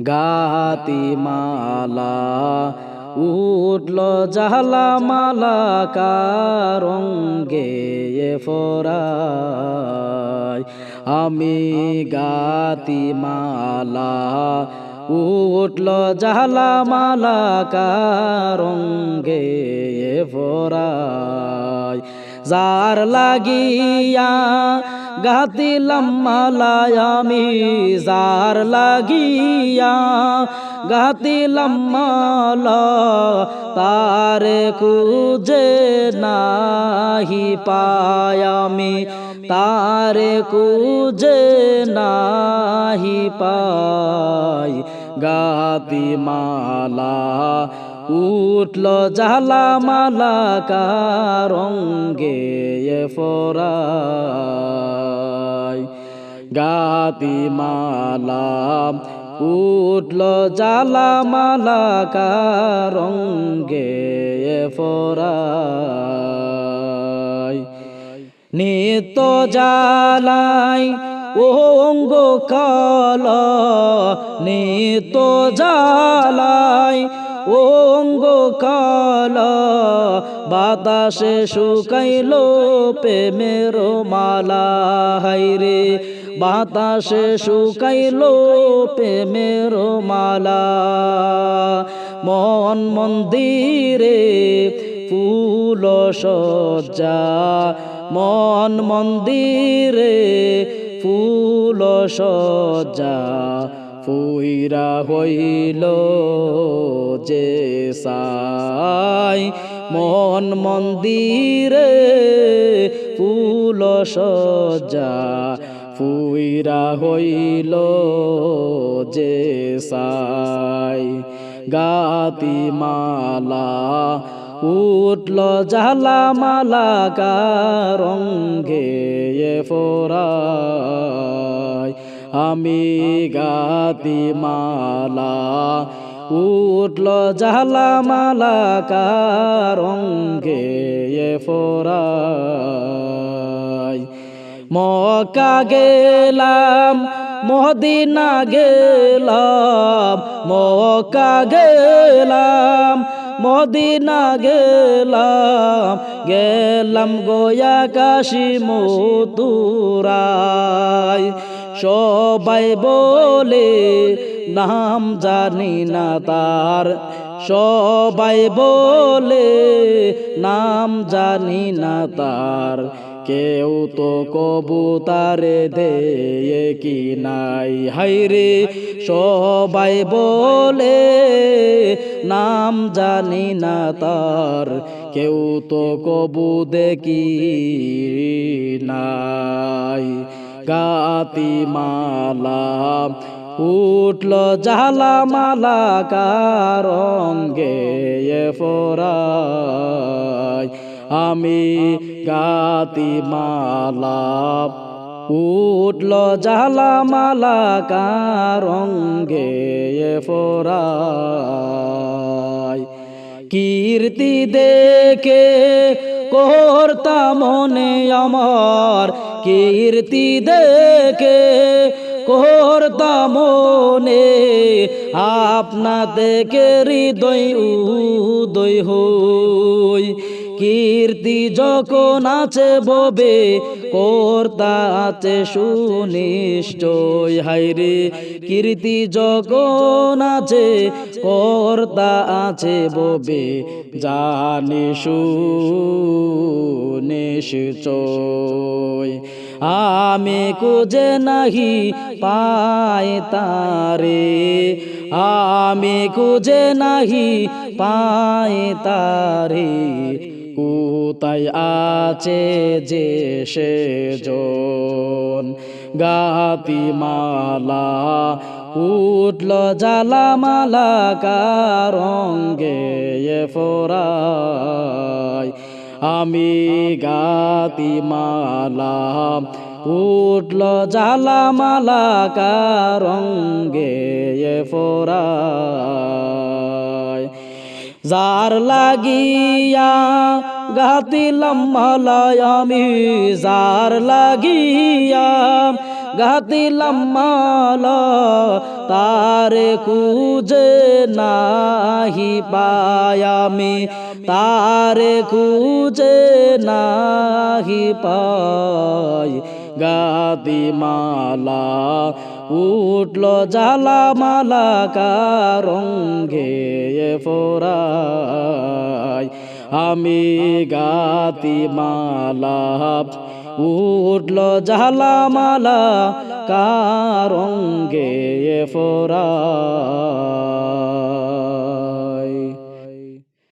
গাতি মালা, উঠল জাহলা মালা কারঙ্গে ফোরাই। আমি গাতি মালা, উঠল জাহলা মালা কারঙ্গে ফোরাই। যার লাগিয়া গাতিলাম মালায় আমি যার লাগিয়া গাতিলাম মালা তারে কুজে নাহি পায়ামি, তারে কুজে নাহি পাই। গাতি মালা, উঠল জালা মালা, কারঙ্গে ফোরাই গাতি মালা, উঠল জালা মালা কারঙ্গে ফোরাই। নিত জালাই ও অঙ্গ কাল নিত জালাই ও অঙ্গ কাল, বাতাসে শুকাইল প্রেমের মালা হাইরে বাতাসে শুকাইল প্রেমের মালা। মন মন্দিরে ফুল সজ্জা। মন মন্দিরে ফুল সজ্জা। ফুইরা হইল যে সাই। মন মন্দিরে ফুল সজ্জা। ফুইরা হইল যে সাই। গাতি মালা উঠল জালা মালা কারঙ্গে ফোরাই। আমি গাতি মালা উঠল জালা মালা কারঙ্গে ফোরাই। মকা গেলাম, মদিনা গেলাম মকা গেলাম, মদিনা গেলাম গেলাম গোয়া কাশি মতুরাই সবাই বলে, নাম জানি না তার। সবাই বলে, নাম জানি না তার। কেউ তো কবুতারে দে কি নাই? হাইরে সবাই বলে, নাম জানি না তার। কেউ তো কবু দেখি নাই। গাতি মালা, উঠল জালা মালা কারঙ্গে ফোরাই আমি গাতি মালা, উঠল জালা মালা কারঙ্গে ফোরাই। কীর্তি দেখে করতা মনে আমার, কীর্তি দেখে করতা মনে আপনা দেখে হৃদয় উদয় হই। কীর্তি যখন আছে ববে, কর্তা আছে সুনিশ্চয়। হাইরে কীর্তি যখন আছে, কর্তা আছে ববে, জানি সুনিশ্চয়। আমি কুজে নাহি পায় তারে, আমি কুজে নাহি পায় তারে। কোথায় আছে যে সে জন। গাতি মালা, উঠল জালা মালা কারঙ্গে ফোরাই আমি গাতি মালা, উঠল জালা মালা কারঙ্গে ফোরাই যার লাগিয়া গাতিলাম মালায় আমি, যার লাগিয়া গাতিলাম মালা, তারে খুঁজে নাহি পায়ামি তারে খুঁজে নাহি পাই গাতি মালা। উঠল জালা মালা কারঙ্গে ফোরাই। আমি গাতি মালা উঠল জালা মালা কারঙ্গে ফোরাই।